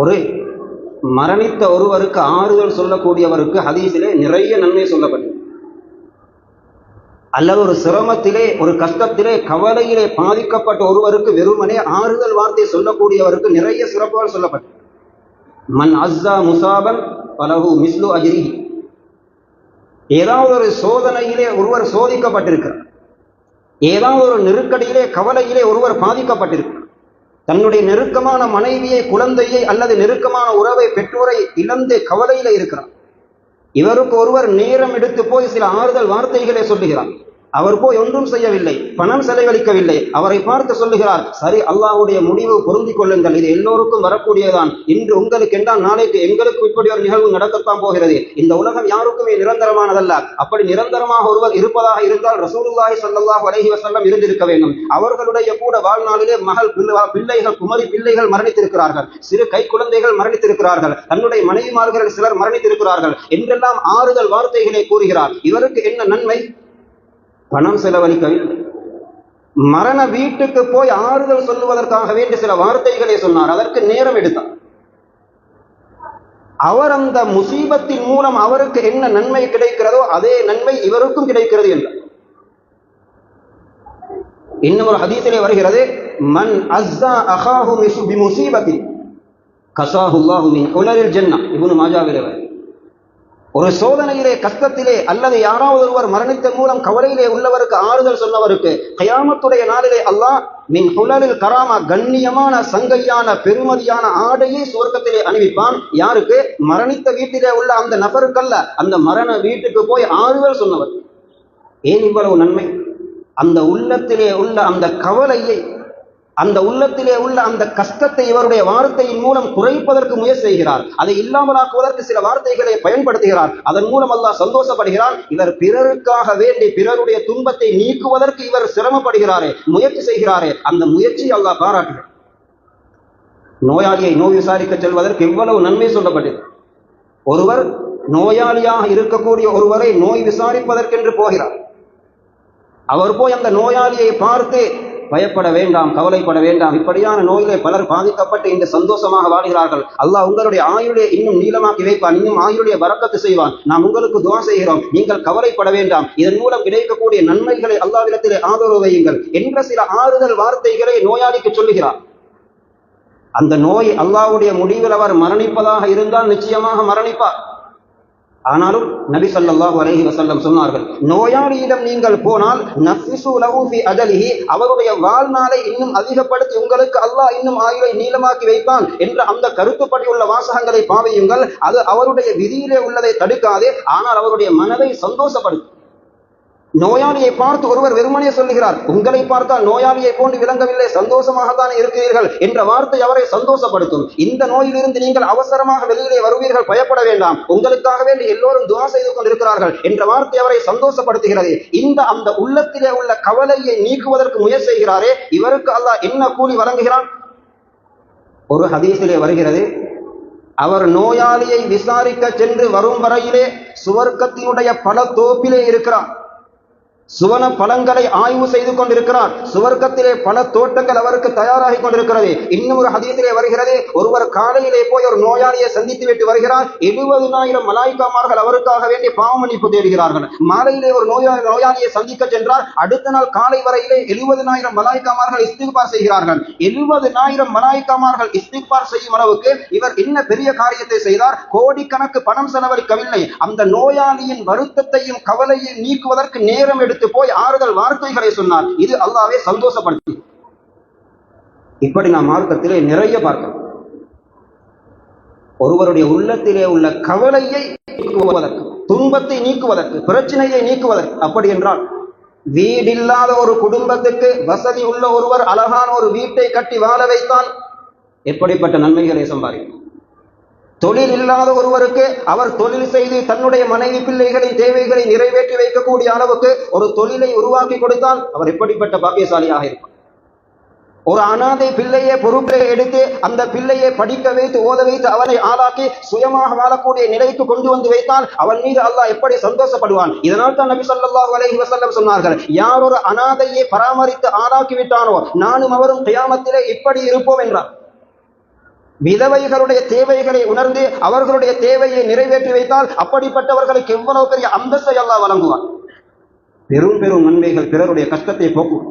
ஒரு மரணித்த ஒருவருக்கு ஆறுதல் சொல்லக்கூடியவருக்கு ஹதீஸிலே நிறைய நன்மை சொல்லப்பட்டது. அல்லது ஒரு சிரமத்திலே ஒரு கஷ்டத்திலே கவலையிலே பாதிக்கப்பட்ட ஒருவருக்கு வெறுமனே ஆறுதல் வார்த்தை சொல்லக்கூடியவருக்கு நிறைய சிறப்புகள் சொல்லப்பட்டது. மன் அஸ்ஸா முசாபன் பலகு மிஸ்லு அஜிரி ஏதாவது ஒரு சோதனையிலே ஒருவர் சோதிக்கப்பட்டிருக்கிறார். ஏதாவது ஒரு நெருக்கடியிலே கவலையிலே ஒருவர் பாதிக்கப்பட்டிருக்கிறார். தன்னுடைய நெருக்கமான மனைவியை குழந்தையை அல்லது நெருக்கமான உறவை பெற்றோரை இழந்து கவலையில இருக்கிறார் இவருக்கு ஒருவர் நேரம் எடுத்து போய் சில ஆறுதல் வார்த்தைகளை சொல்லுகிறார் அவர் போய் ஒன்றும் செய்யவில்லை பணம் செலவழிக்கவில்லை. அவரை பார்த்து சொல்லுகிறார் சரி அல்லாஹ்வுடைய முடிவு பொருந்திக் கொள்ளுங்கள். இது எல்லோருக்கும் வரக்கூடியதான் இன்று உங்களுக்கு என்றால் நாளைக்கு எங்களுக்கு இப்படி ஒரு நிகழ்வு நடக்கத்தான் போகிறது. இந்த உலகம் யாருக்குமே நிரந்தரமானதல்ல. அப்படி நிரந்தரமாக ஒருவர் இருப்பதாக இருந்தால் ரசூலுல்லாஹி சல்லாஹ் அலைஹி வசல்லம் இருந்திருக்க வேண்டும். அவர்களுடைய கூட வாழ்நாளிலே மகள் பிள்ளை- பிள்ளைகள் குமரி பிள்ளைகள் மரணித்திருக்கிறார்கள். சிறு கை குழந்தைகள் மரணித்திருக்கிறார்கள். தன்னுடைய மனைவிமார்கள் சிலர் மரணித்திருக்கிறார்கள். என்றெல்லாம் ஆறுதல் வார்த்தைகளை கூறுகிறார். இவருக்கு என்ன நன்மை? பணம் செலவழிக்கவில்லை மரண வீட்டுக்கு போய் ஆறுதல் சொல்லுவதற்காக வேண்டி சில வார்த்தைகளை சொன்னார். அதற்கு நேரம் எடுத்தார். அவர் அந்த முசீபத்தின் மூலம் அவருக்கு என்ன நன்மை கிடைக்கிறதோ அதே நன்மை இவருக்கும் கிடைக்கிறது என்றார் இன்னும் ஒரு ஹதீசிலே வருகிறது. மன் அஸ்ஸா அஹாஹு மிசு பிமுசீபத்தின் கசாஹுல்லாஹு மின் உலரில் ஜென்னா இவனு மாஜாவிலே வருகிறது. ஒரு சோதனையிலே கஷ்டத்திலே அல்லது யாராவது ஒருவர் மரணித்த மூலம் கவலையிலே உள்ளவருக்கு ஆறுதல் சொன்னவருக்கு கயாமத்துடைய நாளிலே அல்லாஹ் மின் ஹுலலில் கராமா கண்ணியமான சங்கையான பெருமதியான ஆடையை சுவர்க்கத்திலே அணிவிப்பான். யாருக்கு? மரணித்த வீட்டிலே உள்ள அந்த நபருக்கல்ல அந்த மரண வீட்டுக்கு போய் ஆறுதல் சொன்னவர். ஏன் இவ்வளவு நன்மை? அந்த உள்ளத்திலே உள்ள அந்த கவலையை அந்த உள்ளத்திலே உள்ள அந்த கஷ்டத்தை இவருடைய வார்த்தையின் மூலம் குறைப்பதற்கு முயற்சி செய்கிறார். அதை இல்லாமலாக்குவதற்கு சில வார்த்தைகளை பயன்படுத்துகிறார். அதன் மூலம் அல்லாஹ் சந்தோஷப்படுகிறார் இவர் பிறருக்காக வேண்டி பிறருடைய துன்பத்தை நீக்குவதற்கு இவர் சிரமப்படுகிறாரே முயற்சி செய்கிறாரே அந்த முயற்சி அல்லாஹ் பாராட்டுகிறார் நோயாளியை நோய் விசாரிக்க செல்வதற்கு எவ்வளவு நன்மை சொல்லப்பட்டது. ஒருவர் நோயாளியாக இருக்கக்கூடிய ஒருவரை நோய் விசாரிப்பதற்கென்று போகிறார். அவர் போய் அந்த நோயாளியை பார்த்து பயப்பட வேண்டாம் கவலைப்பட வேண்டாம். இப்படியான நோயிலே பலர் பாதிக்கப்பட்டு இன்று சந்தோஷமாக வாடுகிறார்கள் அல்லாஹ் உங்களுடைய ஆயுளை இன்னும் நீளமாக்கி வைப்பான் இன்னும் ஆயுளுடைய வரக்கத்து செய்வான். நாம் உங்களுக்கு துவா செய்கிறோம். நீங்கள் கவலைப்பட வேண்டாம். இதன் மூலம் கிடைக்கக்கூடிய நன்மைகளை அல்லாவிடத்திலே ஆதரவு வையுங்கள் என்ற சில ஆறுதல் வார்த்தைகளை நோயாளிக்கு சொல்லுகிறார். அந்த நோய் அல்லாவுடைய முடிவில் அவர் மரணிப்பதாக இருந்தால் நிச்சயமாக மரணிப்பார். ஆனாலும் நபி ஸல்லல்லாஹு அலைஹி வசல்லம் சொன்னார்கள் நோயாளியிடம் நீங்கள் போனால் நஃபிசு லஹு ஃபி அஜலிஹி அவருடைய வாழ்நாளை இன்னும் அதிகப்படுத்தி உங்களுக்கு அல்லாஹ் இன்னும் ஆயுளை நீளமாக்கி வைப்பான் என்ற அந்த கருத்துப்படி உள்ள வாசகங்களை பாவியுங்கள். அது அவருடைய விதியிலே உள்ளதை தடுக்காதே ஆனால் அவருடைய மனதை சந்தோஷப்படுத்தும். நோயாளியை பார்த்து ஒருவர் வெறுமனே சொல்லுகிறார் உங்களை பார்த்தால் நோயாளியை போன்று விளங்கவில்லை சந்தோஷமாகத்தான் இருக்கிறீர்கள் என்ற வார்த்தை அவரை சந்தோஷப்படுத்தும். இந்த நோயிலிருந்து நீங்கள் அவசரமாக வெளியிலே வருவீர்கள் பயப்பட வேண்டாம். உங்களுக்காக வேண்டி எல்லோரும் துவா செய்து கொண்டிருக்கிறார்கள் என்ற வார்த்தை அவரை சந்தோஷப்படுத்துகிறது. இந்த அந்த உள்ளத்திலே உள்ள கவலையை நீக்குவதற்கு முயற்சி செய்கிறாரே இவருக்கு அல்லாஹ் என்ன கூலி வழங்குகிறான்? ஒரு ஹதீஸிலே வருகிறது அவர் நோயாளியை விசாரிக்க சென்று வரும் வரையிலே சுவர்க்கத்தினுடைய பல தோப்பிலே இருக்கிறார். சுவன பழங்களை ஆய்வு செய்து கொண்டிருக்கிறார். சுவர்க்கத்திலே பல தோட்டங்கள் அவருக்கு தயாராகி கொண்டிருக்கிறது. இன்னும் ஒரு ஹதீஸிலே வருகிறது. ஒருவர் காலையிலே போய் ஒரு நோயாளியை சந்தித்து விட்டு வருகிறார் எழுபதுனாயிரம் மலாய்க்காமார்கள் அவருக்காக வேண்டி பாவமளிப்பு தேடுகிறார்கள். மாலையிலே ஒரு நோயாளி நோயாளியை சந்திக்க சென்றார். அடுத்த நாள் காலை வரையிலே எழுபதுனாயிரம் மலாய்க்காமார்கள் இஸ்திக்பார் செய்கிறார்கள். எழுபதுனாயிரம் மலாய்க்காமார்கள் இஸ்திக்பார் செய்யும் அளவுக்கு இவர் என்ன பெரிய காரியத்தை செய்தார். கோடிக்கணக்கு பணம் செலவழிக்கவில்லை. அந்த நோயாளியின் வருத்தத்தையும் கவலையும் நீக்குவதற்கு நேரம் எடுத்து போய் ஆறுதல் வார்த்தைகளை சொன்னார். இது அல்லாவே சந்தோஷப்படுத்தி. இப்படி நாம் மார்க்கத்திலே நிறைய பார்க்கிறோம். ஒருவருடைய உள்ளத்திலே உள்ள கவலையை நீக்குவதற்கு துன்பத்தை நீக்குவதற்கு பிரச்சனையை நீக்குவதற்கு அப்படி என்றால் வீடில்லாத ஒரு குடும்பத்துக்கு வசதி உள்ள ஒருவர் அழகான ஒரு வீட்டை கட்டி வாழ வைத்தால் எப்படிப்பட்ட நன்மைகளை சம்பாதிக்கும் தொழில் இல்லாத ஒருவருக்கு அவர் தொழில் செய்து தன்னுடைய மனைவி பிள்ளைகளின் தேவைகளை நிறைவேற்றி வைக்கக்கூடிய அளவுக்கு ஒரு தொழிலை உருவாக்கி கொடுத்தால் அவர் எப்படிப்பட்ட பாக்கியசாலியாக இருப்பார்? ஒரு அனாதை பிள்ளையை பொறுப்பை எடுத்து அந்த பிள்ளையை படிக்க வைத்து ஓத வைத்து அவனை ஆளாக்கி சுயமாக வாழக்கூடிய நிலைக்கு கொண்டு வந்து வைத்தால் அவன் மீது அல்லாஹ் எப்படி சந்தோஷப்படுவான்? இதனால் தான் நபி சொல்லாஹ் அலஹி வசல்லம் சொன்னார்கள் யார் ஒரு அனாதையை பராமரித்து ஆளாக்கி விட்டானோ நானும் அவரும் கியாமத்திலே இப்படி இருப்போம் என்றார். விதவைகளுடைய தேவைகளை உணர்ந்து அவர்களுடைய தேவையை நிறைவேற்றி வைத்தால் அப்படிப்பட்டவர்களுக்கு எவ்வளவு பெரிய அந்தஸ்தை எல்லாம் வழங்குவார் பெரும் பெரும் நன்மைகள் பிறருடைய கஷ்டத்தை போக்கும்